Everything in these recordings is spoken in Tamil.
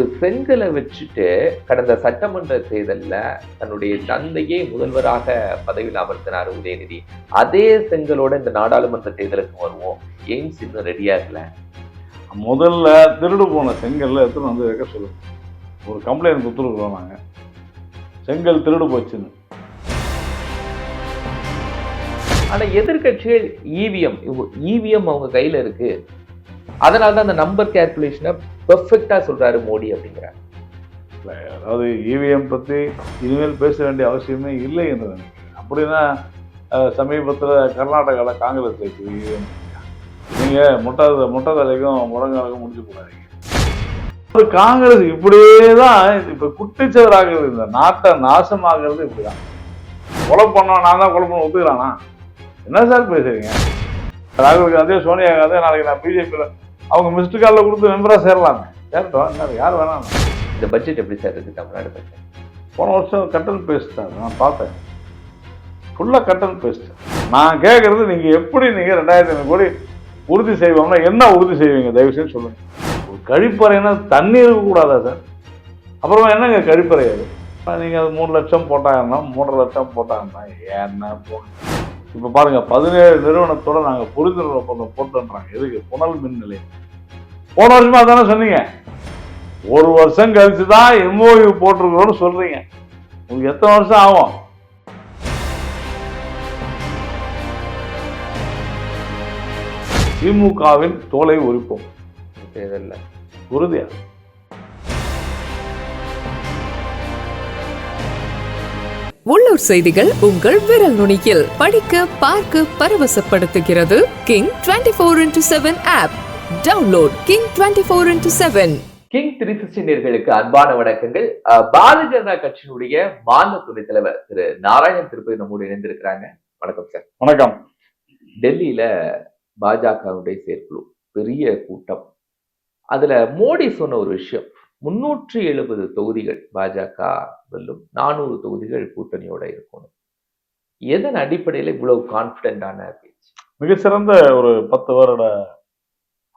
செங்கலை வச்சுட்டு கடந்த சட்டமன்ற தேர்தல்ல தன்னுடைய தந்தையே முதல்வராக பதவியில் அமர்த்தினார் உதயநிதி. அதே செங்கலோட இந்த நாடாளுமன்ற தேர்தலுக்கு வருவோம். எய்ம்ஸ் இன்னும் ரெடியா இருக்கல. முதல்ல திருடு போன செங்கல்ல எடுத்துன்னு வந்து வைக்க சொல்லுங்க ஒரு கம்ப்ளைண்ட் கொடுத்துருக்குறோம் நாங்கள் செங்கல் திருடு போச்சுன்னு. ஆனா எதிர்க்கட்சிகள் இவிஎம் இவிஎம் அவங்க கையில இருக்கு. அதனால தான் அந்த நம்பர் கேல்குலேஷனை பெர்ஃபெக்டாக சொல்கிறாரு மோடி அப்படிங்கிறார். அதாவது இவிஎம் பற்றி இனிமேல் பேச வேண்டிய அவசியமே இல்லை என்று அப்படின்னா சமீபத்தில் கர்நாடகாவில் காங்கிரஸ் கட்சி இவிஎம் நீங்கள் முட்டை முட்டை தலைக்கும் முழங்காலுக்கும் முடிச்சு போடாதீங்க காங்கிரஸ் இப்படியே தான் இப்போ குட்டிச்சவராகிறது. இந்த நாட்டை நாசமாகிறது இப்படிதான். கொலை பண்ணோம் நான் தான் கொலை பண்ண ஒத்துக்கிறானா என்ன சார் பேசுறீங்க? ராகுல் காந்தி சோனியா காந்தி நாளைக்கு நான் பிஜேபியில் அவங்க மிஸ்டு காலில் கொடுத்து மெம்பராக சேரலாமே. சேரட்டும். என்ன யார் வேணாம் இந்த பட்ஜெட் எப்படி சார் இருக்கு தமிழ்நாடு பட்ஜெட் போன வருஷம் கட்டன் தான் நான் பார்த்தேன். ஃபுல்லாக கட்டன் பேஸ்ட் நான் கேட்குறது நீங்கள் எப்படி நீங்கள் ரெண்டாயிரத்தி ஐநூறு கோடி உறுதி செய்வோம்னா என்ன உறுதி செய்வீங்க? தயவு செய்து சொல்லுங்கள் ஒரு கழிப்பறைன்னா தண்ணி இருக்கக்கூடாதா சார் அப்புறமா என்னங்க கழிப்பறை அது? நீங்கள் அது மூணு லட்சம் போட்டாங்கன்னா மூன்றரை லட்சம் போட்டாங்கன்னா என்ன போ இப்போ பாருங்க பதினேழு நிறுவனத்தோட நாங்கள் புரிந்துணர்வு ஒப்பந்தம் போட்டுன்றாங்க. எதுக்கு? புனல் மின் நிலையம். போன வருஷமா தானே சொன்னீங்க. ஒரு வருஷம் கழிச்சு தான் எம்ஓயு போட்டிருக்கிறோம்னு சொல்றீங்க. உங்களுக்கு எத்தனை வருஷம் ஆகும்? திமுகவின் தோலை உரிப்போம். தேர்தல்ல உறுதியா? உள்ளூர் செய்திகள் உங்கள் விரல் நுனியில். படிக்க பார்க்க பரவசப்படுத்துகிறது king twenty four into seven app download king twenty four into seven king three sixty நேர்களுக்கு அன்பான வணக்கங்கள். பாரதிய ஜனதா கட்சியினுடைய மாநில துணைத் தலைவர் திரு நாராயணன் திருப்பதி நம்மோடு இணைந்திருக்கிறாங்க. வணக்கம் சார். வணக்கம். டெல்லியில பாஜகவுடைய செயற்குழு பெரிய கூட்டம். அதுல மோடி சொன்ன ஒரு விஷயம் முன்னூற்றி எழுபது தொகுதிகள் பாஜக வெல்லும் நானூறு தொகுதிகள் கூட்டணியோட இருக்கணும். எதன் அடிப்படையில இவ்வளவு கான்பிடண்டான பேச்சு? மிகச்சிறந்த ஒரு பத்து வருட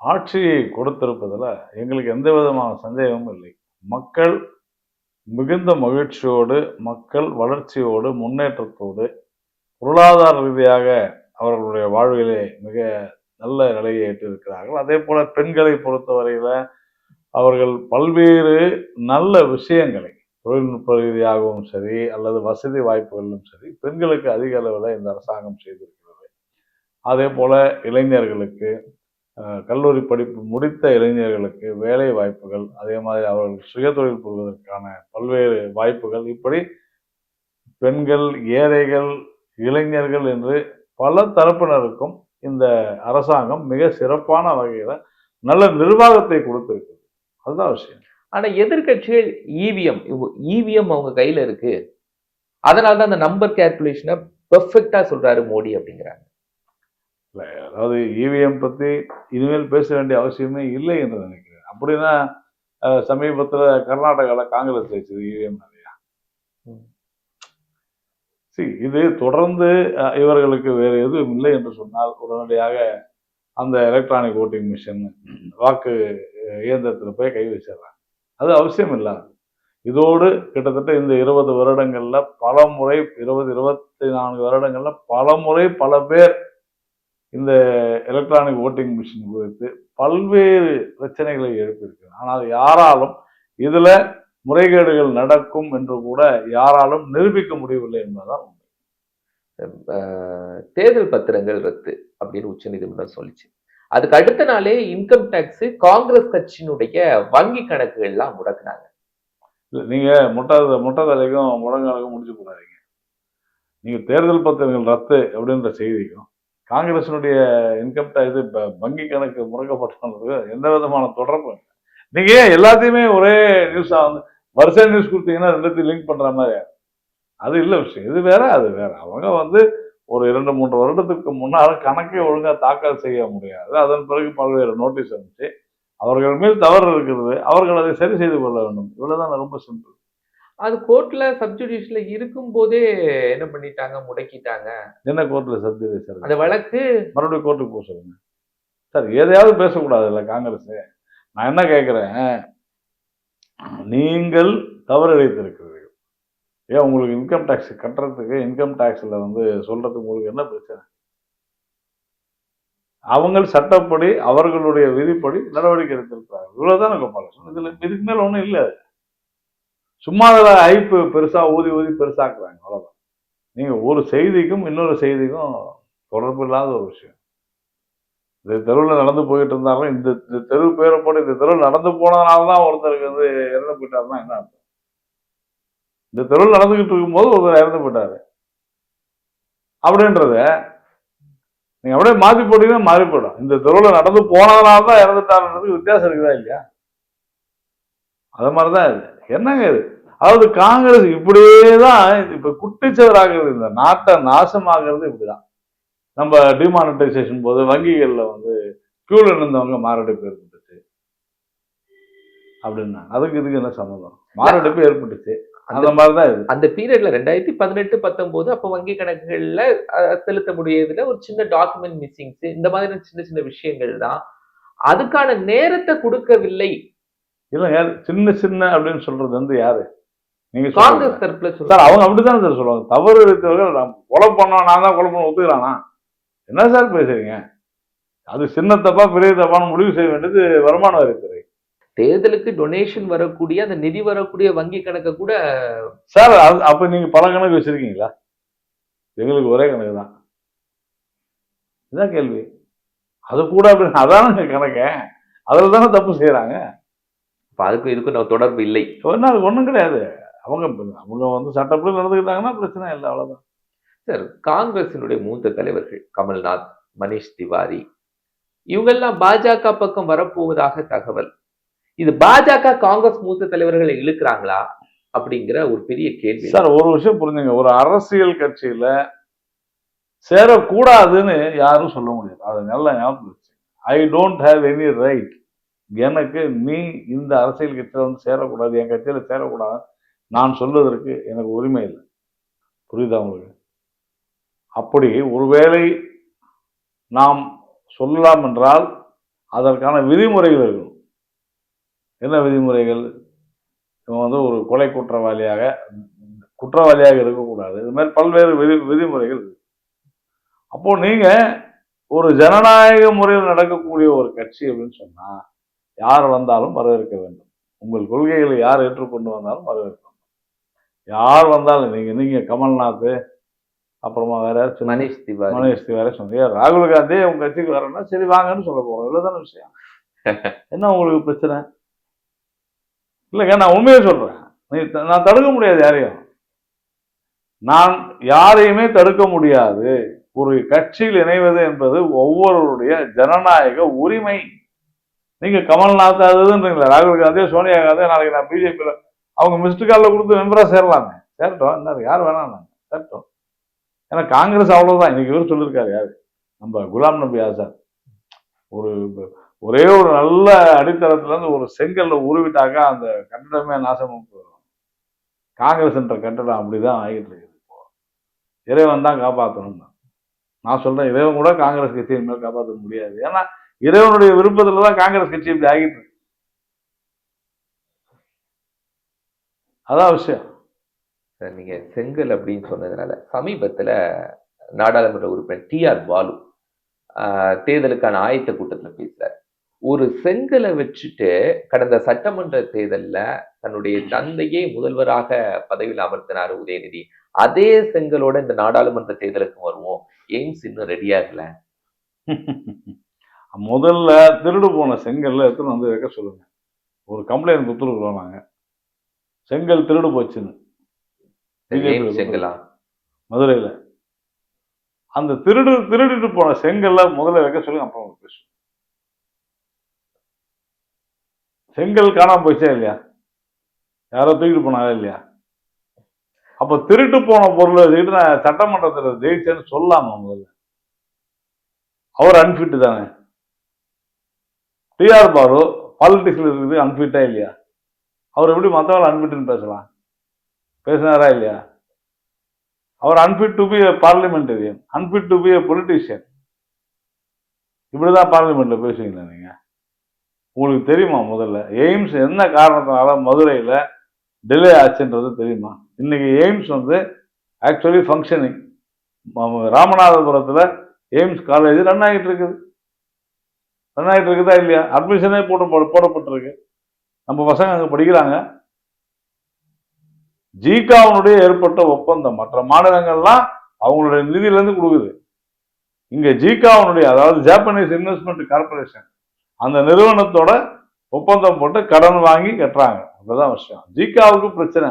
ஆட்சியை கொடுத்திருப்பதில் எங்களுக்கு எந்த விதமான சந்தேகமும் இல்லை. மக்கள் மிகுந்த மகிழ்ச்சியோடு மக்கள் வளர்ச்சியோடு முன்னேற்றத்தோடு பொருளாதார ரீதியாக அவர்களுடைய வாழ்விலே மிக நல்ல நிலையை எட்டியிருக்கிறார்கள் அதே போல பெண்களை பொறுத்தவரையில அவர்கள் பல்வேறு நல்ல விஷயங்களை தொழில்நுட்ப ரீதியாகவும் சரி அல்லது வசதி வாய்ப்புகளிலும் சரி பெண்களுக்கு அதிக அளவில் இந்த அரசாங்கம் செய்திருக்கிறது. அதே போல இளைஞர்களுக்கு கல்லூரி படிப்பு முடித்த இளைஞர்களுக்கு வேலை வாய்ப்புகள் அதே மாதிரி அவர்கள் சுயதொழில் புரிவதற்கான பல்வேறு வாய்ப்புகள். இப்படி பெண்கள் ஏழைகள் இளைஞர்கள் என்று பல தரப்பினருக்கும் இந்த அரசாங்கம் மிக சிறப்பான வகையில் நல்ல நிர்வாகத்தை கொடுத்திருக்கிறது. அதுதான் விஷயம். ஆனா எதிர்க்கட்சிகள் இவிஎம் இவிஎம் அவங்க கையில இருக்கு. அதனால தான் அந்த நம்பர் கேல்குலேஷனை பெர்ஃபெக்டா சொல்றாரு மோடி அப்படிங்கிறாங்க. அதாவது இவிஎம் பத்தி இனிமேல் பேச வேண்டிய அவசியமே இல்லை என்று நினைக்கிறேன். அப்படின்னா சமீபத்துல கர்நாடகால காங்கிரஸ் வச்சது இவிஎம் நிறையா. சரி இது தொடர்ந்து இவர்களுக்கு வேறு எதுவும் இல்லை என்று சொன்னால் உடனடியாக அந்த எலக்ட்ரானிக் ஓட்டிங் மிஷின் வாக்கு இயந்திரத்தில் போய் கை வச்சிடறாங்க. அது அவசியம் இல்லாது இதோடு கிட்டத்தட்ட இந்த இருபது வருடங்கள்ல பல முறை இருபது இருபத்தி நான்கு வருடங்களில் பல முறை பல பேர் இந்த எலக்ட்ரானிக் ஓட்டிங் மிஷின் குறித்து பல்வேறு பிரச்சனைகளை எழுப்பியிருக்கு ஆனால் யாராலும் இதில் முறைகேடுகள் நடக்கும் என்று கூட யாராலும் நிரூபிக்க முடியவில்லை என்பதுதான் தேர்தல் பத்திரங்கள் ரத்து அப்படின்னு உச்சநீதிமன்றம் சொல்லிச்சு. அதுக்கு அடுத்த நாளே இன்கம் டேக்ஸ் காங்கிரஸ் கட்சியினுடைய வங்கி கணக்குகள்லாம் முடக்குனாங்க. இல்ல, நீங்க முட்டாத முட்டை தலைக்கும் முடிச்சு போடாதீங்க நீங்க தேர்தல் பத்திரங்கள் ரத்து அப்படின்ற செய்திக்கும் காங்கிரசினுடைய இன்கம் டேக்ஸ் வங்கி கணக்கு முடக்கப்பட்டதுக்கு எந்த விதமான தொடர்பும் நீங்க ஏன் எல்லாத்தையுமே ஒரே நியூஸா வந்து வருஷ நியூஸ் கொடுத்தீங்கன்னா ரெண்டுத்தையும் லிங்க் பண்ற மாதிரி அது இல்ல விஷயம். இது வேற அது வேற. அவங்க வந்து ஒரு இரண்டு மூன்று வருடத்துக்கு முன்னால் கணக்கை ஒழுங்கா தாக்கல் செய்ய முடியாது. அதன் பிறகு பல்வேறு நோட்டீஸ் வந்துச்சு. அவர்கள் மேல் தவறு இருக்கிறது. அவர்கள் அதை சரி செய்து கொள்ள வேண்டும். இவ்வளவுதான் ரொம்ப சிம்பிள். அது கோர்ட்ல சப்ஜுடிஷியல இருக்கும் போதே என்ன பண்ணிட்டாங்க? முடக்கிட்டாங்க. என்ன கோர்ட்ல சார் அந்த வழக்கு? மறுபடியும் கோர்ட்டுக்கு போக சொல்லுங்க. சார் எதையாவது பேசக்கூடாது இல்லை காங்கிரஸ். நான் என்ன கேட்குறேன் நீங்கள் தவறு இழைத்திருக்கிறீர்கள். ஏன் உங்களுக்கு இன்கம் டேக்ஸ் கட்டுறதுக்கு இன்கம் டேக்ஸில் வந்து சொல்றதுக்கு உங்களுக்கு என்ன பிரச்சனை? அவங்க சட்டப்படி அவர்களுடைய விதிப்படி நடவடிக்கை எடுத்திருக்கிறாங்க இவ்வளவுதானே கோபாலகிருஷ்ணன் இதில் இதுக்கு மேல ஒண்ணும் இல்லை சும்மா அதில் ஐப்பு பெருசா ஊதி ஊதி பெருசாக்குறாங்க. அவ்வளோதான் நீங்க ஒரு செய்திக்கும் இன்னொரு செய்திக்கும் தொடர்பு இல்லாத ஒரு விஷயம். இந்த தெருவில் நடந்து போயிட்டு இருந்தாலும் இந்த இந்த தெரு பேரை போட்டு இந்த தெருவில் நடந்து போனதுனால தான் ஒருத்தருக்கு வந்து இறந்து போயிட்டாருன்னா என்ன அர்த்தம்? இந்த தெருவில் நடந்துகிட்டு இருக்கும்போது ஒருத்தர் இறந்து போயிட்டாரு. அப்படின்றத நீங்க அப்படியே மாத்தி போட்டீங்கன்னா மாறி போயிடும். இந்த தெருவில் நடந்து போனதுனால தான் இறந்துட்டாருன்றதுக்கு வித்தியாசம் இருக்குதா இல்லையா? அது மாதிரிதான் இது. என்னங்க இது? அதாவது காங்கிரஸ் இப்படியே தான் இப்ப குட்டிச்சவராகிறது இந்த நாட்டை நாசமாகிறது இப்படிதான். நம்ம டிமானிட்டைசேஷன் போது வங்கிகளில் வந்து கியூல இருந்தவங்க மாரடைப்பு ஏற்பட்டுச்சு. அப்படின்னா அதுக்கு இதுக்கு என்ன சம்மந்தம்? மாரடைப்பு ஏற்பட்டுச்சு. அந்த மாதிரிதான் அந்த பீரியட்ல ரெண்டாயிரத்தி பதினெட்டு பத்தொன்பது அப்ப வங்கி கணக்குகள்ல செலுத்த முடியறதுல ஒரு சின்ன டாக்குமெண்ட் மிஸ்ஸிங்ஸ் இந்த மாதிரி சின்ன சின்ன விஷயங்கள் தான். அதுக்கான நேரத்தை கொடுக்கவில்லை. இல்லைங்க சின்ன சின்ன அப்படின்னு சொல்றது வந்து யாரு? நீங்க. காங்கிரஸ் தரப்புல சார் அவங்க அப்படித்தானே சார் சொல்லுவாங்க? தவறு நான் கொலை பண்ணோம் நான் தான் கொலை பண்ண ஒத்துக்கிறானா? என்ன சார் பேசுறீங்க? அது சின்ன தப்பா பெரிய தப்பான்னு முடிவு செய்ய வேண்டியது வருமான வரித்துறை தேர்தலுக்கு டொனேஷன் வரக்கூடிய அந்த நிதி வரக்கூடிய வங்கி கணக்கை கூட சார் அப்ப நீங்க பல கணக்கு வச்சிருக்கீங்களா? எங்களுக்கு ஒரே கணக்கு தான். இதான் கேள்வி. அது கூட அப்படி அதான கணக்க? அதில் தானே தப்பு செய்யறாங்க அப்ப அதுக்கும் இதுக்கும் நம்ம தொடர்பு இல்லை. சொன்னா அது ஒன்றும் கிடையாது. அவங்க அவங்க வந்து சட்டப்படி நடந்துக்கிட்டாங்கன்னா பிரச்சனை இல்லை அவ்வளவுதான். சார் காங்கிரசினுடைய மூத்த தலைவர்கள் கமல்நாத் மனிஷ் திவாரி இவங்கெல்லாம் பாஜக பக்கம் வரப்போவதாக தகவல். இது பாஜக காங்கிரஸ் மூத்த தலைவர்களை இழுக்கிறாங்களா அப்படிங்கிற ஒரு பெரிய கேள்வி. சார் ஒரு விஷயம் புரிஞ்சுங்க. ஒரு அரசியல் கட்சியில சேரக்கூடாதுன்னு யாரும் சொல்ல முடியாது. அது நல்லா ஞாபகம் I don't have any right எனக்கு நீ இந்த அரசியல் கட்சியில் வந்து சேரக்கூடாது என் கட்சியில் சேரக்கூடாது நான் சொல்வதற்கு எனக்கு உரிமை இல்லை. புரியுதா உங்களுக்கு? அப்படி ஒருவேளை நாம் சொல்லலாம் என்றால் அதற்கான விதிமுறைகள் இருக்கும் என்ன விதிமுறைகள்? இவன் வந்து ஒரு கொலை குற்றவாளியாக குற்றவாளியாக இருக்கக்கூடாது. இது மாதிரி பல்வேறு விதி விதிமுறைகள் அப்போ நீங்க ஒரு ஜனநாயக முறையில் நடக்கக்கூடிய ஒரு கட்சி அப்படின்னு சொன்னா யார் வந்தாலும் வரவேற்க வேண்டும். உங்கள் கொள்கைகளை யார் ஏற்றுக்கொண்டு வந்தாலும் வரவேற்க வேண்டும். யார் வந்தாலும் நீங்க நீங்க கமல்நாத் அப்புறமா வேற மனிஷ் திவாரி. மனேஷ் வேற சொன்னீங்க ராகுல் காந்தி உங்க கட்சிக்கு வரேன்னா சரி வாங்கன்னு சொல்ல போறோம். இவ்வளவுதான விஷயம். என்ன உங்களுக்கு பிரச்சனை? இல்லைங்க நான் உண்மையை சொல்றேன். நீ நான் தடுக்க முடியாது யாரையும். நான் யாரையுமே தடுக்க முடியாது. ஒரு கட்சியில் இணைவது என்பது ஒவ்வொருவருடைய ஜனநாயக உரிமை. நீங்க கமல்நாத் அதுன்றீங்களா ராகுல் காந்தியோ சோனியா காந்தியோ நாளைக்கு நான் பிஜேபியில் அவங்க மிஸ்டு காலில் கொடுத்து மெம்பரா சேரலாமே. சேரட்டும் என்ன யார் வேணாம் சேரட்டும். ஏன்னா காங்கிரஸ் அவ்வளவுதான். இன்னைக்கு இவர் சொல்லியிருக்காரு யாரு? நம்ம குலாம் நபி ஆசாத். ஒரு ஒரே ஒரு நல்ல அடித்தளத்துல இருந்து ஒரு செங்கல்ல உருவிட்டாக்கா அந்த கட்டடமே நாசமும் போயிடும். காங்கிரஸ் என்ற கட்டடம் அப்படிதான் ஆகிட்டு இருக்குது இப்போ. இறைவன் தான் காப்பாற்றணும் நான் சொல்றேன் இறைவன் கூட காங்கிரஸ் கட்சியின் மேல் காப்பாற்ற முடியாது. ஏன்னா இறைவனுடைய விருப்பத்துல தான் காங்கிரஸ் கட்சி இப்படி ஆகிட்டு இருக்கு. அதான் விஷயம். சார் நீங்க செங்கல் அப்படின்னு சொன்னதுனால சமீபத்துல நாடாளுமன்ற உறுப்பினர் டி ஆர் பாலு தேர்தலுக்கான ஆயத்த கூட்டத்தில் பேசுறார். ஒரு செங்கலை வச்சுட்டு கடந்த சட்டமன்ற தேர்தல்ல தன்னுடைய தந்தையே முதல்வராக பதவியில் அமர்த்தினார் உதயநிதி. அதே செங்கலோட இந்த நாடாளுமன்ற தேர்தலுக்கு வருவோம். எய்ம்ஸ் இன்னும் ரெடியாகல முதல்ல திருடு போன செங்கல்ல எடுத்துன்னு வந்து வைக்க சொல்லுங்க. ஒரு கம்ப்ளைண்ட் கொடுத்துருக்குறோம் நாங்க. செங்கல் திருடு போச்சுன்னு. செங்கலா? மதுரையில. அந்த திருடு திருடிட்டு போன செங்கல்ல முதல்ல வைக்க சொல்லுங்க அப்புறம் பேசுவோம் செங்கல் காணாம போச்சா இல்லையா? யாரோ தூக்கிட்டு போனாரா இல்லையா? அப்போ திருட்டு போன பொருளை வச்சுக்கிட்டு நான் சட்டமன்றத்தில் ஜெயிச்சேன்னு சொல்லாமா முதல்ல. அவர் அன்ஃபிட்டு தானே. டிஆர் பாரு பாலிடிக்ஸ்ல இருக்குது அன்ஃபிட்டா இல்லையா? அவர் எப்படி மற்றவங்க அன்ஃபிட்டுன்னு பேசலாம்? பேசினாரா இல்லையா? அவர் unfit to be a parliamentarian unfit to be a politician இப்படிதான் பார்லிமெண்ட்ல பேசுவீங்களா நீங்க? உங்களுக்கு தெரியுமா முதல்ல? எய்ம்ஸ் என்ன காரணத்தினால மதுரையில் டிலே ஆச்சுன்றது தெரியுமா? இன்னைக்கு எய்ம்ஸ் வந்து ஆக்சுவலி ஃபங்க்ஷனிங் ராமநாதபுரத்தில் எய்ம்ஸ் காலேஜ் ரன் ஆகிட்டு இருக்குது. ரன் ஆகிட்டு இருக்குதா இல்லையா? அட்மிஷனே போட்டு போடப்பட்டிருக்கு. நம்ம பசங்க அங்கே படிக்கிறாங்க. ஜிகாவுனுடைய ஏற்பட்ட ஒப்பந்தம். மற்ற மாநிலங்கள்லாம் அவங்களுடைய நிதியிலேருந்து கொடுக்குது. இங்கே ஜிகாவுனுடைய அதாவது ஜாப்பனீஸ் இன்வெஸ்ட்மெண்ட் கார்பரேஷன் அந்த நிறுவனத்தோட ஒப்பந்தம் போட்டு கடன் வாங்கி கட்டுறாங்க. அதுதான் விஷயம். ஜிகாவுக்கு பிரச்சனை.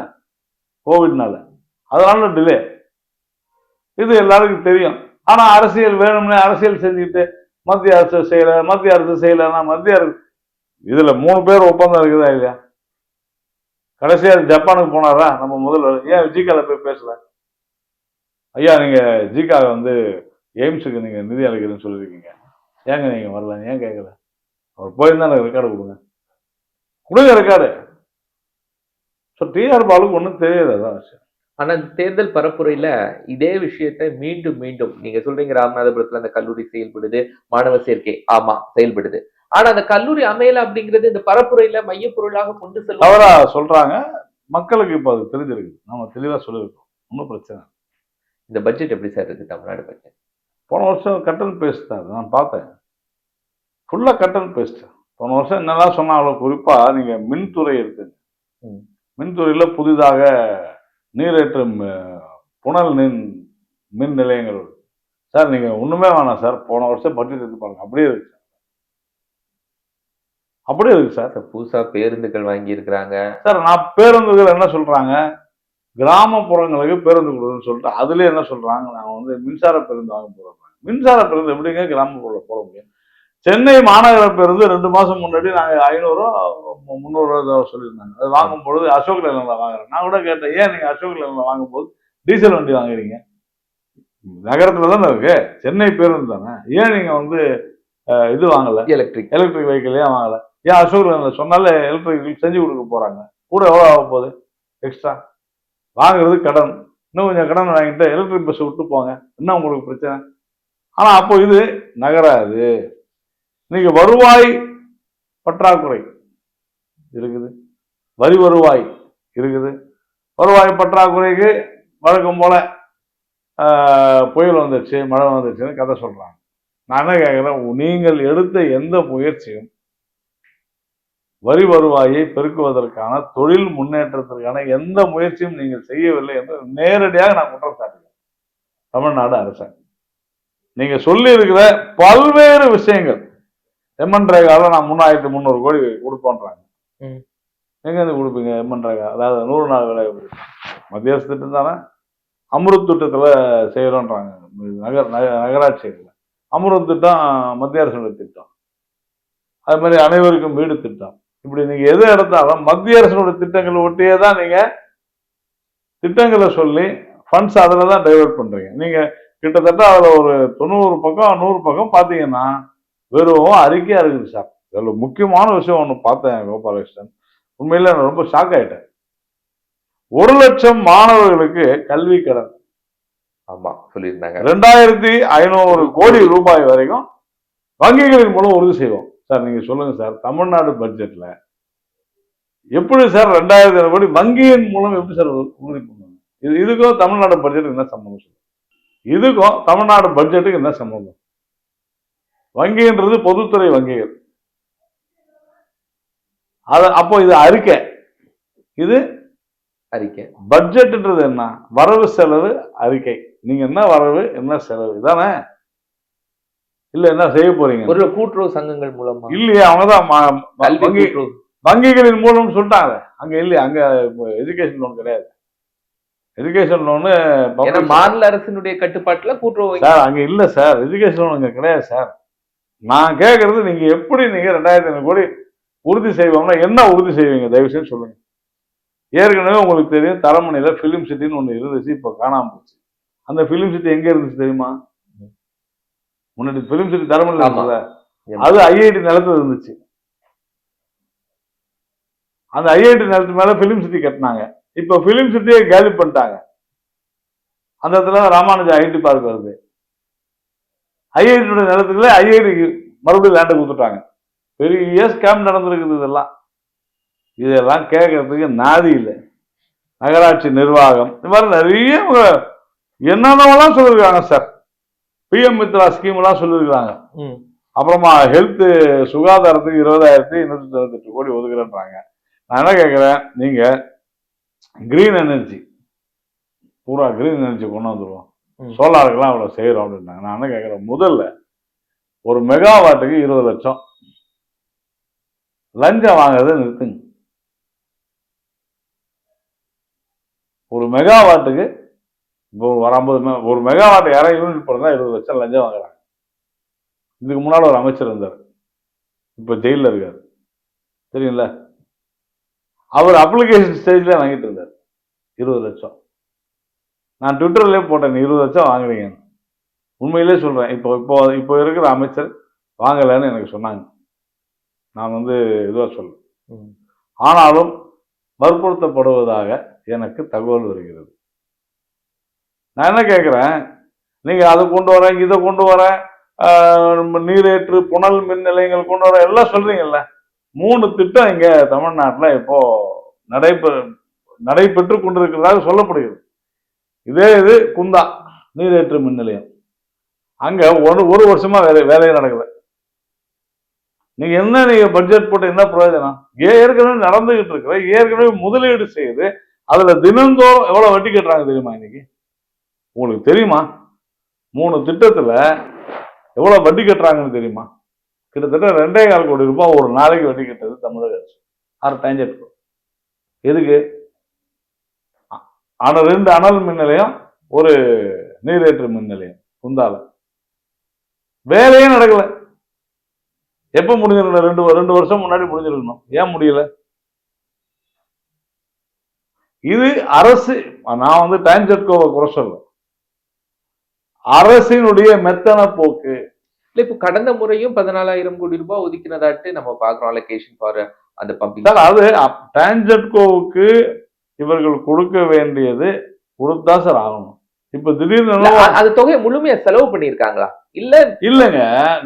கோவிட்னால. அதனால டிலே இது எல்லாருக்கும் தெரியும். ஆனா அரசியல் வேணும்னே அரசியல் செஞ்சுக்கிட்டு மத்திய அரசு செய்யல மத்திய அரசு செய்யலன்னா மத்திய அரசு இதுல மூணு பேர் ஒப்பந்தம் இருக்குதா இல்லையா? கடைசியாக ஜப்பானுக்கு போனாரா? நம்ம முதல்ல ஏன் ஜிகாவில் போய் பேசல? ஐயா நீங்க ஜிகா வந்து எய்ம்ஸுக்கு நீங்க நிதி அளிக்கிறேன்னு சொல்லியிருக்கீங்க. ஏங்க நீங்க வரல ஏன் கேட்கல அவர் போயிருந்தா எனக்கு ரெக்கார்டு கொடுங்க. கொடுங்க ரெக்கார்டு ஸோ டிஆர் பாலுக்கு ஒன்றும் தெரியாது அதான் விஷயம். ஆனா இந்த தேர்தல் பரப்புரையில இதே விஷயத்தை மீண்டும் மீண்டும் நீங்க சொல்றீங்க ராமநாதபுரத்துல அந்த கல்லூரி செயல்படுது மாணவர் சேர்க்கை ஆமா செயல்படுது. ஆனா அந்த கல்லூரி அமையல அப்படிங்கிறது இந்த பரப்புரையில மையப்பொருளாக கொண்டு செல்லும் தவறா சொல்றாங்க. மக்களுக்கு இப்போ அது தெரிஞ்சிருக்கு நம்ம தெளிவா சொல்லியிருக்கோம். ஒன்றும் பிரச்சனை. இந்த பட்ஜெட் எப்படி சார் இருக்கு தமிழ்நாடு பட்ஜெட் போன வருஷம் தான் அது நான் பார்த்தேன். ஃபுல்லாக கட்டன் பேஸ்ட் போன வருஷம் என்னெல்லாம் சொன்னாங்களோ குறிப்பா நீங்க மின்துறை இருக்குங்க. மின்துறையில புதிதாக நீரேற்றும் அஹ், புனல் மின் மின் நிலையங்கள் சார் நீங்க ஒண்ணுமே வேணாம் சார். போன வருஷம் பட்ஜெட் எடுத்து பாருங்க. அப்படியே இருக்கு சார். அப்படியே இருக்கு சார். புதுசா பேருந்துகள் வாங்கி இருக்கிறாங்க சார் நான் பேருந்துகள் என்ன சொல்றாங்க? கிராமப்புறங்களுக்கு பேருந்து கொடுக்குன்னு சொல்லிட்டு அதுல என்ன சொல்றாங்க? நாங்க வந்து மின்சார பேருந்து வாங்க போறோம் மின்சார பேருந்து எப்படிங்க கிராமப்புற போட முடியும்? சென்னை மாநகர பேருந்து ரெண்டு மாசம் முன்னாடி நாங்க ஐநூறுரூவா முந்நூறுரூவா சொல்லியிருந்தாங்க. அது வாங்கும் பொழுது அசோக் லேலன்ல வாங்குறேன். நான் கூட கேட்டேன் ஏன் நீங்க அசோக் லேலன்ல வாங்கும் போது டீசல் வண்டி வாங்குறீங்க? நகரத்துல தானே இருக்கு. சென்னை பேருந்து தானே. ஏன் நீங்க வந்து இது வாங்கல? எலக்ட்ரிக் எலக்ட்ரிக் வெஹிக்கிள் ஏன் வாங்கல? ஏன் அசோக் சொன்னாலே எலக்ட்ரிக் செஞ்சு கொடுக்க போறாங்க. கூட எவ்வளோ ஆக போகுது? எக்ஸ்ட்ரா வாங்குறது கடன். இன்னும் கொஞ்சம் கடன் வாங்கிட்டு எலக்ட்ரிக் பஸ் விட்டு போங்க. என்ன உங்களுக்கு பிரச்சனை? ஆனா அப்போ இது நகராது. இன்னைக்கு வருவாய் பற்றாக்குறை இருக்குது. வரி வருவாய் இருக்குது. வருவாய் பற்றாக்குறைக்கு வழக்கம் போல ஆஹ், புயல் வந்துருச்சு மழை வந்துருச்சுன்னு கதை சொல்றாங்க. நான் என்ன கேட்குறேன் நீங்கள் எடுத்த எந்த முயற்சியும் வரி வருவாயை பெருக்குவதற்கான தொழில் முன்னேற்றத்திற்கான எந்த முயற்சியும் நீங்கள் செய்யவில்லை என்று நேரடியாக நான் குற்றம் சாட்டுகிறேன். தமிழ்நாடு அரசாங்கம் நீங்க சொல்லியிருக்கிற பல்வேறு விஷயங்கள் எம்என் ரேகாவில் நான் மூணாயிரத்தி முந்நூறு கோடி கொடுப்போன்றாங்க. ம். எங்க இருந்து கொடுப்பீங்க எம்என் ரேகா அதாவது நூறு நாள் வேலை உறுதி. மத்திய அரசு திட்டம் தானே? அம்ருத் திட்டத்துல செய்யறோன்றாங்க. நகர் நக- நகராட்சிகள் அம்ருத் திட்டம் மத்திய அரசுடைய திட்டம். அது மாதிரி அனைவருக்கும் வீடு திட்டம். இப்படி நீங்க எது எடுத்தாலும் மத்திய அரசோட திட்டங்களை ஒட்டியே தான் நீங்க திட்டங்களை சொல்லி ஃபண்ட்ஸ் அதில் தான் டைவர்ட் பண்றீங்க. நீங்க கிட்டத்தட்ட அதில் ஒரு தொண்ணூறு பக்கம் நூறு பக்கம் பார்த்தீங்கன்னா வெறும் அறிக்கையா இருக்குது சார். இதில் முக்கியமான விஷயம் ஒன்று பார்த்தேன் கோபாலகிருஷ்ணன். உண்மையில நான் ரொம்ப ஷாக் ஆயிட்டேன். ஒரு லட்சம் மாணவர்களுக்கு கல்வி கடன். ஆமா சொல்லியிருந்தாங்க. ரெண்டாயிரத்தி ஐநூறு கோடி ரூபாய் வரைக்கும் வங்கிகளின் மூலம் உறுதி செய்வோம். சார் நீங்க சொல்லுங்க சார். தமிழ்நாடு பட்ஜெட்ல எப்படி சார் ரெண்டாயிரத்தி ஐநூறு கோடி வங்கியின் மூலம் எப்படி சார் உறுதி பண்ணுவாங்க இது இதுக்கும் தமிழ்நாடு பட்ஜெட்டுக்கு என்ன சம்பந்தம் சொல்லுங்க இதுக்கும் தமிழ்நாடு பட்ஜெட்டுக்கு என்ன சம்பந்தம்? வங்கின்றது பொதுத்துறை வங்கிகள். அது அப்போ இது அறிக்கை. இது அறிக்கை. பட்ஜெட்ன்றது என்ன? வரவு செலவு அறிக்கை. நீங்க என்ன வரவு என்ன செலவு? இதானே? இல்ல என்ன செய்ய போறீங்க? ஒரு கூட்டுறவு சங்கங்கள் மூலமா. இல்லையே அவங்கதான் வங்கி வங்கிகளின் மூலம் சொல்லிட்டாங்க. அங்க இல்லையா அங்க எஜுகேஷன் லோன் கிடையாது. எஜுகேஷன் லோனு மாநில அரசினுடைய கட்டுப்பாட்டுல கூட்டுறவு சார் அங்க இல்ல சார். எஜுகேஷன் லோன் அங்க கிடையாது சார். நான் கேட்கறது நீங்க எப்படி நீங்க ரெண்டாயிரத்தி ஐநூறு கோடி உறுதி செய்வோம்னா என்ன உறுதி செய்வீங்க? தயவு செய்து சொல்லுங்க. ஏற்கனவே உங்களுக்கு தெரியும் தரமணியில ஃபிலிம் சிட்டின்னு ஒண்ணு இருந்துச்சு இப்போ காணாம போச்சு. அந்த ஃபிலிம் சிட்டி எங்க இருந்துச்சு தெரியுமா? முன்னாடி ஃபிலிம் சிட்டி தரமணியில் ஆமா. இருந்துச்சுல அது ஐஐடி நிலத்துல இருந்துச்சு. அந்த ஐஐடி நிலத்து மேல ஃபிலிம் சிட்டி கட்டினாங்க. இப்போ ஃபிலிம் சிட்டியை காலி பண்ணிட்டாங்க. அந்த இடத்துல ராமானுஜா ஐடி பார்க் வருது. ஐஐடியோட நிலத்துக்குள்ள ஐஐடி மறுபடியும் லேண்டை கொடுத்துட்டாங்க. பெரிய ஸ்கேம் நடந்திருக்குது இதெல்லாம். இதெல்லாம் கேட்கறதுக்கு நாதி இல்லை. நகராட்சி நிர்வாகம். இந்த மாதிரி நிறைய என்னென்னவெல்லாம் சொல்லியிருக்காங்க சார் பிஎம் மித்ரா ஸ்கீம்லாம் சொல்லியிருக்காங்க. அப்புறமா ஹெல்த் சுகாதாரத்துக்கு இருபதாயிரத்தி நூற்றி தொண்ணூத்தெட்டு கோடி ஒதுக்குறேன்றாங்க. நான் என்ன கேட்குறேன்? நீங்க கிரீன் எனர்ஜி பூரா கிரீன் எனர்ஜி கொண்டு வந்துருவோம். ம். சோலாருக்கெல்லாம் அவ்வளோ செய்கிறோம் அப்படின்னாங்க நான் என்ன கேட்குறேன் முதல்ல ஒரு மெகாவாட்டுக்கு இருபது லட்சம். லஞ்சம் வாங்குறதை நிறுத்துங்க. ஒரு மெகாவாட்டுக்கு இப்போ ஒரு ஐம்பது மெ- ஒரு மெகாவாட் யாராவது யூனிட் போடுறதா இருபது லட்சம் லஞ்சம் வாங்குறாங்க. இதுக்கு முன்னாடி ஒரு அமைச்சர் இருந்தார். இப்போ ஜெயிலில் இருக்கார். தெரியுங்களா அவர் அப்ளிகேஷன் ஸ்டேஜ்ல வாங்கிட்டு இருந்தார். இருபது லட்சம். நான் ட்விட்டர்லேயே போட்டேன் இருபது லட்சம் வாங்குறீங்க உண்மையிலே சொல்றேன். இப்போ இப்போ இப்போ இருக்கிற அமைச்சர் வாங்கலைன்னு எனக்கு சொன்னாங்க. நான் வந்து இதுவாக சொல்ல ம். ஆனாலும் வற்புறுத்தப்படுவதாக எனக்கு தகவல் வருகிறது. நான் என்ன கேட்குறேன் நீங்க அதை கொண்டு வரேன் இதை கொண்டு வரேன் நீரேற்று புனல் மின் நிலையங்கள் கொண்டு வர எல்லாம் சொல்றீங்கல்ல. மூணு திட்டம் இங்க தமிழ்நாட்டில் இப்போ நடைபெற நடைபெற்று கொண்டிருக்கிறதாக சொல்லப்படுகிறது. இதே இது குந்தா நீரேற்று மின் நிலையம் அங்க ஒரு ஒரு வருஷமா வேலை வேலையே நடக்குது நீங்க என்ன நீங்க பட்ஜெட் போட்டு என்ன பிரயோஜனம்? ஏற்கனவே நடந்துகிட்டு இருக்கிற ஏற்கனவே முதலீடு செய்து அதுல தினந்தோறும் எவ்வளவு வட்டி கட்டுறாங்க தெரியுமா இன்னைக்கு? உங்களுக்கு தெரியுமா? மூணு திட்டத்துல எவ்வளவு வட்டி கட்டுறாங்கன்னு தெரியுமா? கிட்டத்தட்ட ரெண்டே கால் கோடி ரூபாய் ஒரு நாளைக்கு வட்டி கட்டுறது தமிழக அரசு. ஆறு டைஞ்சட் எதுக்கு? அ- ஆனா ரெண்டு அனல் மின் நிலையம் ஒரு நீரேற்று மின் நிலையம் குந்தால. வேலையே நடக்கல. எப்ப முடிஞ்சிருக்கணும் ரெண்டு ரெண்டு வருஷம் முன்னாடி முடிஞ்சிருக்கணும். ஏன் முடியல? இது அரசு நான் வந்து டைம்ஜெட்கோவை குறை சொல்ல அரசினுடைய மெத்தன போக்கு. இல்ல இப்போ கடந்த முறையும் பதினாலாயிரம் கோடி ரூபாய் ஒதுக்கினதாட்டு நம்ம பாக்குறோம் அலோகேஷன் ஃபார் அந்த பம்பிங் அது டான்ஜெட்கோவுக்கு இவர்கள் கொடுக்க வேண்டியது கொடுத்தா சார் ஆகணும். இப்ப திடீர்னு அது தொகையை முழுமையா செலவு பண்ணிருக்காங்களா இல்ல. இல்லைங்க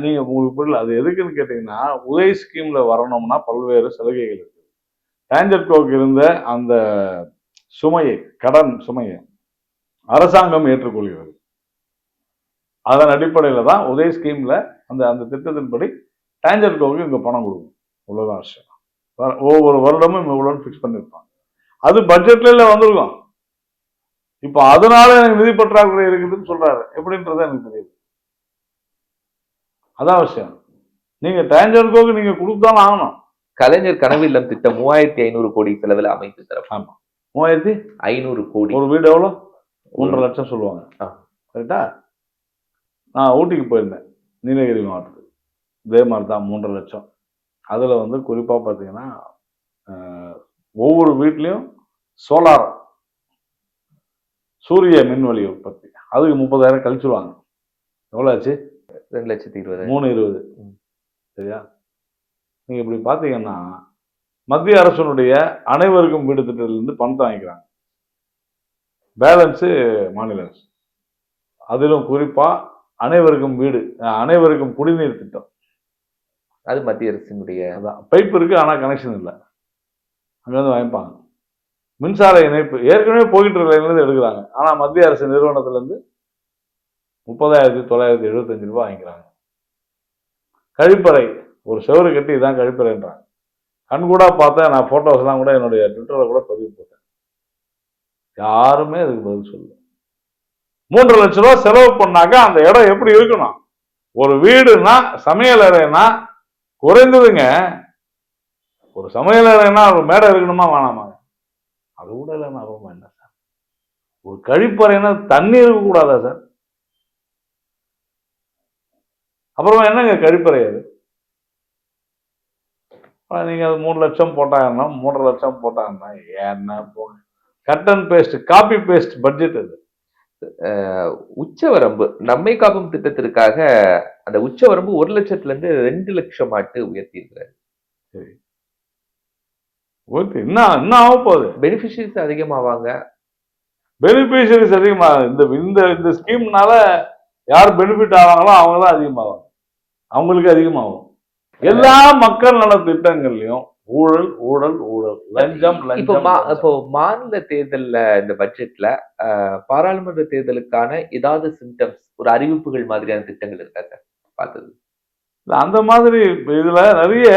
நீங்க உங்களுக்கு புரியல. அது எதுக்குன்னு கேட்டீங்கன்னா உதய் ஸ்கீம்ல வரணும்னா பல்வேறு சலுகைகள் இருக்கு. டான்ஜெட்கோவுக்கு இருந்த அந்த சுமையை கடன் சுமையை அரசாங்கம் ஏற்றுக்கொள்கிறது. அதன் அடிப்படையில தான் உதய் ஸ்கீம்ல அந்த அந்த திட்டத்தின்படி டான்ஜெட்கோவுக்கு இங்க பணம் கொடுக்கும் இவ்வளவுதான் விஷயம். ஒவ்வொரு வருடமும் இவ்வளோன்னு ஃபிக்ஸ் பண்ணியிருப்பாங்க அது பட்ஜெட்ல இல்ல வந்திருக்கும். இப்போ அதனால எனக்கு நிதி பற்றாக்குறை இருக்குதுன்னு சொல்றாரு. எப்படின்றது எனக்கு தெரியுது. அதான் விஷயம். நீங்க டான்ஜெட்கோவுக்கு நீங்க கொடுத்தாலும் ஆகணும். கலைஞர் கனவு இல்லம் திட்டம் மூவாயிரத்தி ஐநூறு கோடி செலவில் அமைத்து தரப்படும் மூவாயிரத்தி ஐநூறு கோடி. ஒரு வீடு எவ்வளோ? ஒன்றரை லட்சம் சொல்லுவாங்க. கரெக்டா? நான் ஊட்டிக்கு போயிருந்தேன் நீலகிரி மாவட்டத்துக்கு. இதே மாதிரி தான் மூன்றரை லட்சம். அதில் வந்து குறிப்பாக பார்த்தீங்கன்னா ஒவ்வொரு வீட்லேயும் சோலார் சூரிய மின்வெளி உற்பத்தி. அதுக்கு முப்பதாயிரம் கழிச்சுருவாங்க எவ்வளோ ஆச்சு? ரெண்டு லட்சத்தி இருபது மூணு இருபது. சரியா? நீங்க இப்படி பார்த்தீங்கன்னா மத்திய அரசனுடைய அனைவருக்கும் வீடு திட்டத்திலிருந்து பணத்தை வாங்கிக்கிறாங்க. பேலன்ஸு மாநில அரசு. அதிலும் குறிப்பா அனைவருக்கும் வீடு அனைவருக்கும் குடிநீர் திட்டம். அது மத்திய அரசினுடைய அதான். பைப் இருக்கு ஆனா கனெக்ஷன் இல்லை. அங்கேருந்து வாங்கிப்பாங்க. மின்சார இணைப்பு ஏற்கனவே போயிட்டு இருக்க எடுக்கிறாங்க. ஆனால் மத்திய அரசு நிறுவனத்திலேருந்து முப்பதாயிரத்தி தொள்ளாயிரத்தி எழுபத்தஞ்சு ரூபாய் வாங்கிக்கிறாங்க. கழிப்பறை ஒரு செவரு கட்டி இதான் கழிப்பறைன்றாங்க. கண் கூட பார்த்தேன் நான் ஃபோட்டோஸ்லாம் கூட என்னுடைய ட்விட்டரில் கூட பதிவு போட்டேன். யாருமே அதுக்கு பதில் சொல்லல. மூன்று லட்ச ரூபா செலவு பண்ணாக்க அந்த இடம் எப்படி இருக்கணும்? ஒரு வீடுனா சமையல் அறைனா குறைந்ததுங்க. ஒரு சமையல் அறைனா ஒரு மேடை இருக்கணுமா? வேணாமாங்க அது கூட இல்லைன்னா அப்புறமா என்ன சார்? ஒரு கழிப்பறைனா தண்ணி இருக்கக்கூடாதா சார்? அப்புறமா என்னங்க கழிப்பறை அது? ஆனா, நீங்க அது மூணு லட்சம் போட்டாங்கன்னா மூன்றரை லட்சம் போட்டாங்கன்னா என்ன போங்க cut and paste copy paste budget அது. உச்சவரம்பு நம்மை காப்பும் திட்டத்திற்காக அந்த உச்சவரம்பு ஒரு லட்சத்துல இருந்து ரெண்டு லட்சம் ஆட்டு உயர்த்தி இருக்கிறார் ஓகே என்ன என்ன ஆக போகுது? பெனிஃபிஷரிஸ் அதிகமாவாங்க. பெனிஃபிஷரிஸ் அதிகமா இந்த இந்த இந்த ஸ்கீம்னால யார் பெனிஃபிட் ஆவாங்களோ அவங்க தான் அதிகமாகும் அவங்களுக்கு அதிகமாகும். எல்லா மக்கள் நல திட்டங்கள்லயும் ஊழல் ஊழல் ஊழல். லஞ்சம் லஞ்சம். இப்போ மாநில தேர்தல்ல இந்த பட்ஜெட்ல பாராளுமன்ற தேர்தலுக்கான ஏதாவது சிம்டம்ஸ் ஒரு அறிவிப்புகள் மாதிரியான திட்டங்கள் இருக்கா சார் பார்த்தது? அந்த மாதிரி இதுல நிறைய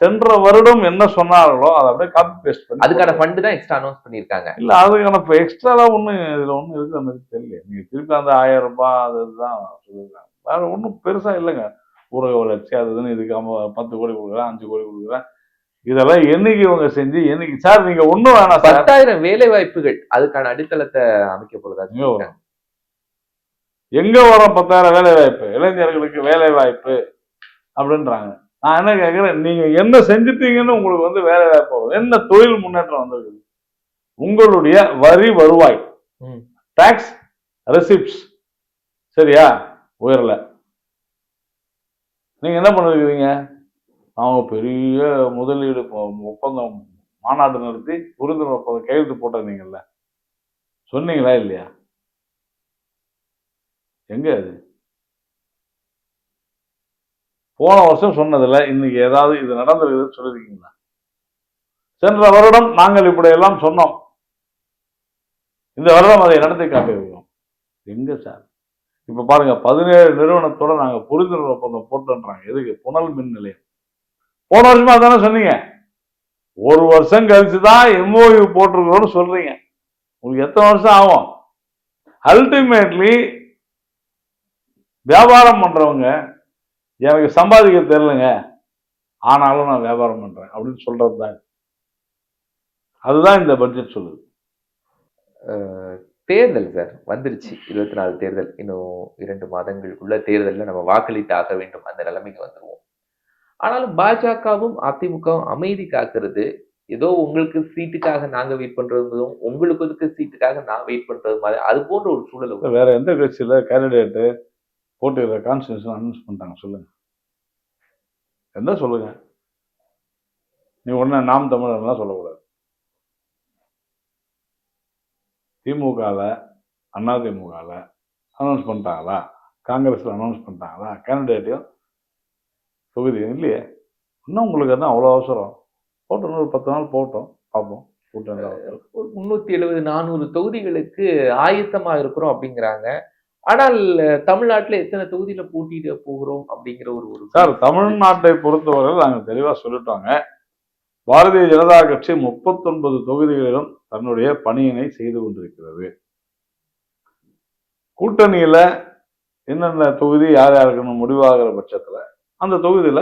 சென்ற வருடம் என்ன சொன்னார்களோ அதை அப்படியே காப்பி பேஸ்ட் பண்ணி அதுக்கான ஃபண்ட் தான் எக்ஸ்ட்ரா அனௌன்ஸ் பண்ணியிருக்காங்க. இல்ல அதுக்கான இப்போ எக்ஸ்ட்ராலாம் ஒன்றும் இதுல ஒன்றும் இருக்கு அந்த தெரியல. நீங்க திருப்பி அந்த ஆயிரம் ரூபாய் அதுதான் சொல்லுறாங்க வேற ஒன்றும் பெருசா இல்லைங்க. ஊரக வளர்ச்சி அது இதுன்னு இதுக்கு ஐம்ப- பத்து கோடி கொடுக்குறேன் அஞ்சு கோடி கொடுக்குறேன். இதெல்லாம் என்னைக்கு இவங்க செஞ்சு என்னைக்கு சார் நீங்க ஒண்ணும் வேணாம் சார். பத்தாயிரம் வேலை வாய்ப்புகள் அதுக்கான அடித்தளத்தை அமைக்க சொல்லியிருக்காங்க. எங்க வரும் பத்தாயிரம் வேலை வாய்ப்பு இளைஞர்களுக்கு வேலை வாய்ப்பு அப்படின்றாங்க. நான் என்ன கேட்கிறேன் நீங்க என்ன செஞ்சுட்டீங்கன்னு உங்களுக்கு வந்து வேலை வாய்ப்பு என்ன தொழில் முன்னேற்றம் வந்திருக்குது? உங்களுடைய வரி வருவாய். டாக்ஸ் ரெசிப்ட்ஸ் சரியா? உயரல. நீங்க என்ன பண்ணிருக்கிறீங்க? அவங்க பெரிய முதலீடு ஒப்பந்தம் மாநாடு நடத்தி புரிந்துணர்வு ஒப்பந்தம் கையெழுத்து போட்டிருந்தீங்கல்ல. சொன்னீங்களா இல்லையா? எங்க அது? போன வருஷம் சொன்னதுல இன்னைக்கு ஏதாவது இது நடந்திருக்குதுன்னு சொல்லியிருக்கீங்களா? சென்ற வருடம் நாங்கள் இப்படி எல்லாம் சொன்னோம். இந்த வருடம் அதை நடத்தி காட்டியிருக்கோம் எங்க சார்? இப்ப பாருங்க பதினேழு நிறுவனத்தோட நாங்க புரிந்துணர்வு ஒப்பந்தம் போட்டுன்றாங்க. எதுக்கு? புனல் மின் நிலையம். போன வருஷமா தானே சொன்னீங்க. ஒரு வருஷம் கழிச்சு தான் எம்ஓயு போட்டிருக்கிறோம்னு சொல்றீங்க. உங்களுக்கு எத்தனை வருஷம் ஆகும்? அல்டிமேட்லி வியாபாரம் பண்றவங்க எனக்கு சம்பாதிக்க தெரியலங்க. ஆனாலும் நான் வியாபாரம் பண்றேன் அப்படின்னு சொல்றது தான் அதுதான் இந்த பட்ஜெட் சொல்லுது. தேர்தல் சார் வந்துருச்சு. இருபத்தி நாலு தேர்தல். இன்னும் இரண்டு மாதங்களுக்குள்ள தேர்தல்ல நம்ம வாக்களித்து ஆக வேண்டும். அந்த நிலைமைக்கு வந்துருவோம். ஆனாலும் பாஜகவும் அதிமுகவும் அமைதி காக்கிறது. ஏதோ உங்களுக்கு சீட்டுக்காக நாங்க வெயிட் பண்றதும் உங்களுக்கு சீட்டுக்காக நான் வெயிட் பண்றது மாதிரி அது போன்ற ஒரு சூழல். வேற எந்த கட்சியில கேண்டிடேட்டு போட்டியிடுற கான்ஸ்டியூஷன் அனௌன்ஸ் பண்ணிட்டாங்க. சொல்லுங்க. என்ன சொல்லுங்க? நீ உடனே நாம் தமிழர்லாம் சொல்லக்கூடாது. திமுகவில் அதிமுகவில் அனௌன்ஸ் பண்ணிட்டாங்களா? காங்கிரஸில் அனௌன்ஸ் பண்ணிட்டாங்களா? கேண்டிடேட்டையும் தொகுதியும் இல்லையே. இன்னும் உங்களுக்கு என்ன அவ்வளோ அவசரம்? போட்டோம் ஒரு பத்து நாள் போட்டோம். பார்ப்போம். கூட்டம் ஒரு முந்நூற்றி எழுபது நானூறு தொகுதிகளுக்கு ஆயத்தமாக இருக்கிறோம் அப்படிங்கிறாங்க. ஆனால் தமிழ்நாட்டுல எத்தனை தொகுதியில போட்டியிட போகிறோம் அப்படிங்கிற ஒரு ஒரு சார் தமிழ்நாட்டை பொறுத்தவரை நாங்கள் தெளிவாக சொல்லிட்டோங்க. பாரதிய ஜனதா கட்சி முப்பத்தொன்பது தொகுதிகளிலும் தன்னுடைய பணியினை செய்து கொண்டிருக்கிறது. கூட்டணியில என்னென்ன தொகுதி யார் யாருக்குன்னு முடிவாகிற பட்சத்துல அந்த தொகுதியில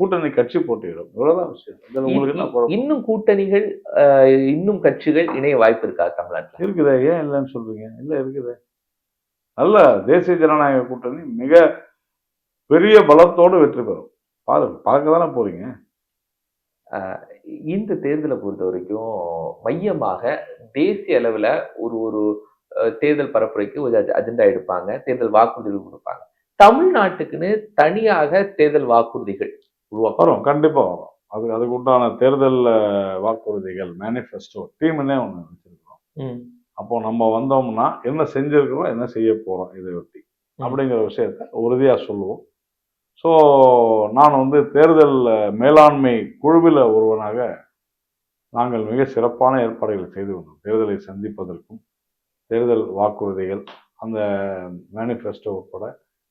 கூட்டணி கட்சி போட்டியிடும். இவ்வளவுதான் விஷயம். இதுல உங்களுக்கு என்ன இன்னும் கூட்டணிகள் இன்னும் கட்சிகள் இணைய வாய்ப்பு இருக்கா தமிழ்நாட்டுல? இருக்குதே. ஏன் இல்லைன்னு சொல்றீங்க? இல்ல இருக்குதே. நல்ல தேசிய ஜனநாயக கூட்டணி மிக பெரிய பலத்தோடு வெற்றி பெறும். பாருங்க பார்க்க தானே போறீங்க இந்த தேர்தலை பொறுத்த வரைக்கும் மையமாக தேசிய அளவுல ஒரு ஒரு தேர்தல் பரப்புரைக்கு ஒரு அஜ- அஜெண்டா எடுப்பாங்க தேர்தல் வாக்குறுதிகள் கொடுப்பாங்க. தமிழ்நாட்டுக்குன்னு தனியாக தேர்தல் வாக்குறுதிகள் வரும் கண்டிப்பா வரும். அது அதுக்கு உண்டான தேர்தல் வாக்குறுதிகள் மேனிஃபெஸ்டோ டீம்னே ஒன்று வச்சிருக்கிறோம். அப்போ நம்ம வந்தோம்னா என்ன செஞ்சிருக்கிறோம் என்ன செய்ய போறோம் இதை ஒட்டி அப்படிங்கிற விஷயத்த உறுதியா சொல்லுவோம். ஸோ நான் வந்து தேர்தல் மேலாண்மை குழுவில் ஒருவனாக நாங்கள் மிக சிறப்பான ஏற்பாடுகளை செய்து கொண்டோம் தேர்தலை சந்திப்பதற்கும் தேர்தல் வாக்குறுதிகள் அந்த மேனிஃபெஸ்டோ உட்பட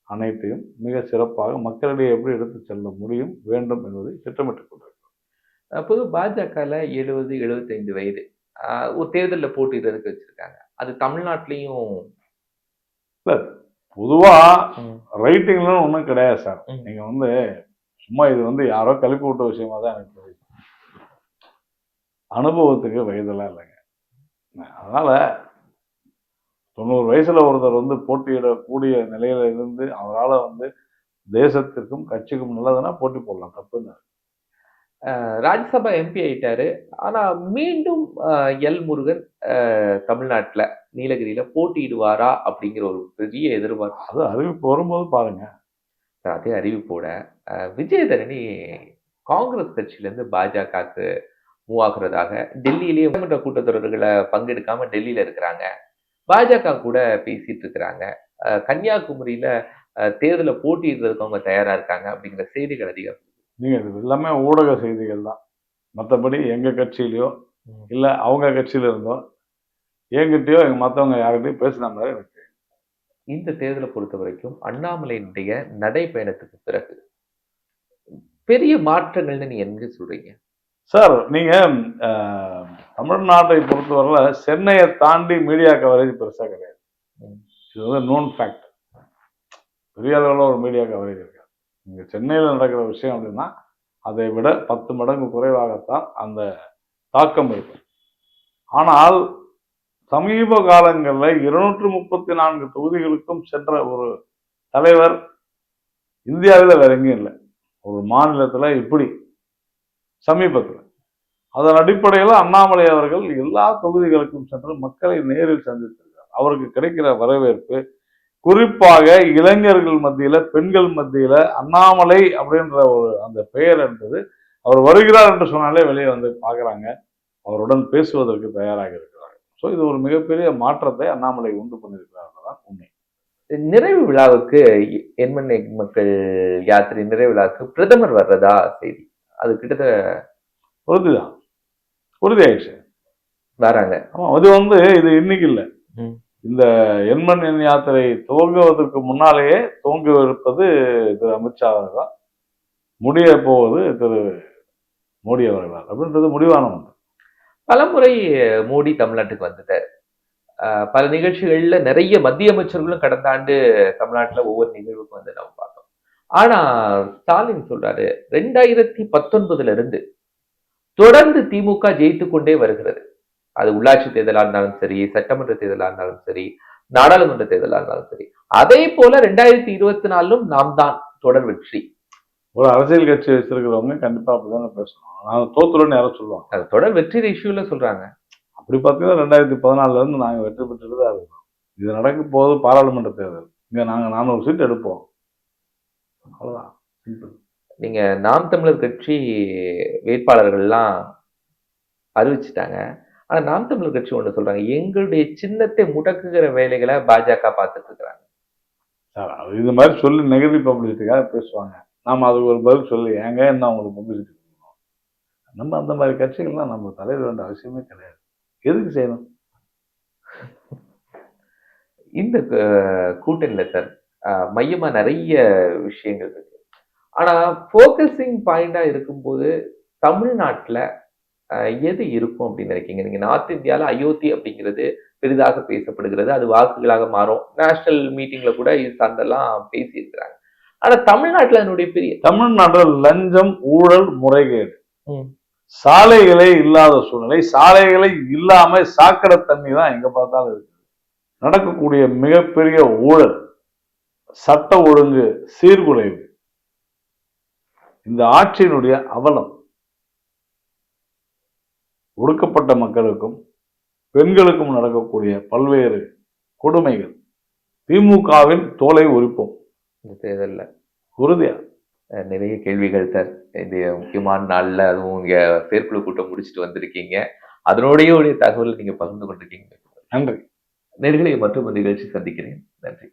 அனைத்தையும் மிக சிறப்பாக மக்களிடையே எப்படி எடுத்து செல்ல முடியும் வேண்டும் என்பதை திட்டமிட்டுக் கொண்டிருக்கிறோம். அப்போது பாஜகல எழுபது எழுபத்தைந்து வயது. ஒரு தேர்தலில் போட்டியிடுறதுக்கு வச்சிருக்காங்க. அது தமிழ்நாட்டிலையும் பொதுவா ரைட்டிங்ல ஒன்றும் கிடையாது சார். ம். நீங்க வந்து சும்மா இது வந்து யாரோ கழிப்பு விட்ட விஷயமா தான் எனக்கு தெரியுது. அனுபவத்துக்கு வயதெல்லாம் இல்லைங்க. அதனால தொண்ணூறு வயசுல ஒருத்தர் வந்து போட்டியிடக்கூடிய நிலையில இருந்து அவரால் வந்து தேசத்திற்கும் கட்சிக்கும் நல்லதுன்னா போட்டி போடலாம். தப்புன்னு ராஜ்யசபா எம்பி ஆயிட்டாரு. ஆனா மீண்டும் எல் முருகன் தமிழ்நாட்டுல நீலகிரியில போட்டியிடுவாரா அப்படிங்கிற ஒரு பெரிய எதிர்பார்ப்பு. அது அறிவிப்பு வரும்போது பாருங்க. அதே அறிவிப்போட விஜயதரணி காங்கிரஸ் கட்சியிலேருந்து பாஜகவுக்கு மூவ் ஆகுறதாக டெல்லியிலேயே சட்டமன்ற கூட்டத்தொடர்களை பங்கெடுக்காம டெல்லியில இருக்கிறாங்க. பாஜக கூட பேசிட்டு இருக்கிறாங்க. கன்னியாகுமரியில அஹ், தேர்தலை போட்டியிடுறதுக்கு அவங்க தயாரா இருக்காங்க அப்படிங்கிற செய்திகள் அதிகம். நீங்கள் இது எல்லாமே ஊடக செய்திகள் தான். மற்றபடி எங்கள் கட்சியிலையோ. இல்லை அவங்க கட்சியில இருந்தோ என்கிட்டயோ எங்கள் மற்றவங்க யார்கிட்டயும் பேசின மாதிரி எனக்கு இந்த தேர்தலை பொறுத்த வரைக்கும் அண்ணாமலையினுடைய நடைப்பயணத்துக்கு பிறகு பெரிய மாற்றங்கள்னு நீங்க எங்க சொல்றீங்க? சார் நீங்க அஹ், தமிழ்நாட்டை பொறுத்தவரையில சென்னையை தாண்டி மீடியா கவரேஜ் பெருசா கிடையாது. இது வந்து நோன் ஃபேக்ட் பெரிய அளவில் ஒரு மீடியா கவரேஜ் இருக்காது இங்க சென்னையில் நடக்கிற விஷயம் அப்படின்னா அதை விட பத்து மடங்கு குறைவாகத்தான் அந்த தாக்கம் இருக்கும். ஆனால் சமீப காலங்களில் இருநூற்று முப்பத்தி நான்கு தொகுதிகளுக்கும் சென்ற ஒரு தலைவர் இந்தியாவில் வேற எங்கேயும் இல்லை. ஒரு மாநிலத்தில் இப்படி சமீபத்தில். அதன் அடிப்படையில் அண்ணாமலை அவர்கள் எல்லா தொகுதிகளுக்கும் சென்று மக்களை நேரில் சந்தித்திருக்கிறார். அவருக்கு கிடைக்கிற வரவேற்பு குறிப்பாக இளைஞர்கள் மத்தியில பெண்கள் மத்தியில அண்ணாமலை அப்படின்ற ஒரு அந்த பெயர் என்பது அவர் வருகிறார் என்று சொன்னாலே வெளியே வந்து பார்க்குறாங்க. அவருடன் பேசுவதற்கு தயாராக இருக்கிறார்கள். ஸோ இது ஒரு மிகப்பெரிய மாற்றத்தை அண்ணாமலை உண்டு பண்ணியிருக்கிறார் தான் உண்மை. நிறைவு விழாவுக்கு எண்மண் மக்கள் யாத்திரை நிறைவு விழாவுக்கு பிரதமர் வர்றதா செய்தி? அது கிட்டத்தட்ட உறுதிதான். உறுதி ஆயிடுச்சு வராங்க. ஆமா அது வந்து இது இன்னைக்கு இல்லை. இந்த எண்மண் எண் யாத்திரை துவங்குவதற்கு முன்னாலேயே துவங்கவிருப்பது திரு அமித்ஷா அவர்கள். தான் முடிய போவது திரு மோடி அவர்களால். அப்படின்றது முடிவான ஒன்று. பலமுறை மோடி தமிழ்நாட்டுக்கு வந்துட்டார். ஆஹ் பல நிகழ்ச்சிகள்ல நிறைய மத்திய அமைச்சர்களும் கடந்த ஆண்டு தமிழ்நாட்டுல ஒவ்வொரு நிகழ்வுக்கும் வந்து நம்ம பார்த்தோம். ஆனா ஸ்டாலின் சொல்றாரு ரெண்டாயிரத்தி பத்தொன்பதுல இருந்து தொடர்ந்து திமுக ஜெயித்து கொண்டே வருகிறது. அது உள்ளாட்சி தேர்தலா இருந்தாலும் சரி சட்டமன்ற தேர்தலா இருந்தாலும் சரி நாடாளுமன்ற தேர்தலா இருந்தாலும் சரி. அதே போல ரெண்டாயிரத்தி இருபத்தி நாலிலும் நாம் தான் தொடர் வெற்றி. ஒரு அரசியல் கட்சி வச்சிருக்கிறவங்க கண்டிப்பா அப்படிதானே பேசணும். நான் தோத்துறோன்னு யாரும் சொல்லுவாங்க. அது தொடர் வெற்றி இஷ்யூல சொல்றாங்க. அப்படி பார்த்தீங்கன்னா ரெண்டாயிரத்தி பதினாலுல இருந்து நாங்கள் வெற்றி பெற்றுட்டு தான் இருக்கோம் இது நடக்கும் போது பாராளுமன்ற தேர்தல். இங்க நாங்கள் நானூறு சீட் எடுப்போம். அவ்வளவுதான். சிம்பிள் நீங்க நாம் தமிழர் கட்சி வேட்பாளர்கள்லாம் அறிவிச்சிட்டாங்க. ஆனா நாம் தமிழர் கட்சி ஒண்ணு சொல்றாங்க. எங்களுடைய சின்னத்தை முடக்குகிற வேலைகளை பாஜக பார்த்துட்டு இருக்கிறாங்க. இந்த மாதிரி சொல்லி நெகட்டிவ் பப்ளிசிட்டிக்காக பேசுவாங்க. நாம அதுக்கு ஒரு பதில் சொல்லி ஏங்க என்ன உங்களுக்கு பப்ளிசிட்டி கொடுக்கணும்? நம்ம அந்த மாதிரி கட்சிகள்லாம் நம்ம தலையிட வேண்டிய அவசியமே கிடையாது. எதுக்கு செய்யணும்? இந்த கூட்டணியில சார் அஹ், மையமா நிறைய விஷயங்கள் இருக்கு. ஆனா ஃபோக்கஸிங் பாயிண்டா இருக்கும்போது தமிழ்நாட்டுல எது இருக்கும் அப்படின்னு நினைக்கிறீங்க? நீங்க நார்த் இந்தியால அயோத்தி அப்படிங்கிறது பெரிதாக பேசப்படுகிறது. அது வாக்குகளாக மாறும். நேஷனல் மீட்டிங்ல கூட இது சார்ந்தெல்லாம் பேசியிருக்கிறாங்க. ஆனா தமிழ்நாட்டுல அதனுடைய பெரிய தமிழ்நாட்டில் லஞ்சம் ஊழல் முறைகேடு. சாலைகளே இல்லாத சூழ்நிலை. சாலைகளை இல்லாம சாக்கடை தண்ணி தான் எங்க பார்த்தாலும் இருக்கு நடக்கக்கூடிய மிகப்பெரிய ஊழல் சட்ட ஒழுங்கு சீர்குலைவு. இந்த ஆட்சியினுடைய அவலம் ஒடுக்கப்பட்ட மக்களுக்கும் பெண்களுக்கும் நடக்கக்கூடிய பல்வேறு கொடுமைகள். திமுகவின் தோலை உரிப்போம். இந்த தேர்தல்ல. உறுதியா? அஹ், நிறைய கேள்விகள் சார். இந்த முக்கியமான நாள்ல அதுவும் இங்க செயற்குழு கூட்டம் முடிச்சுட்டு வந்திருக்கீங்க. அதனுடைய உடைய தகவல் நீங்க பகிர்ந்து கொண்டிருக்கீங்க. நன்றி. நேர்களை மற்றும் நிகழ்ச்சி சந்திக்கிறேன். நன்றி.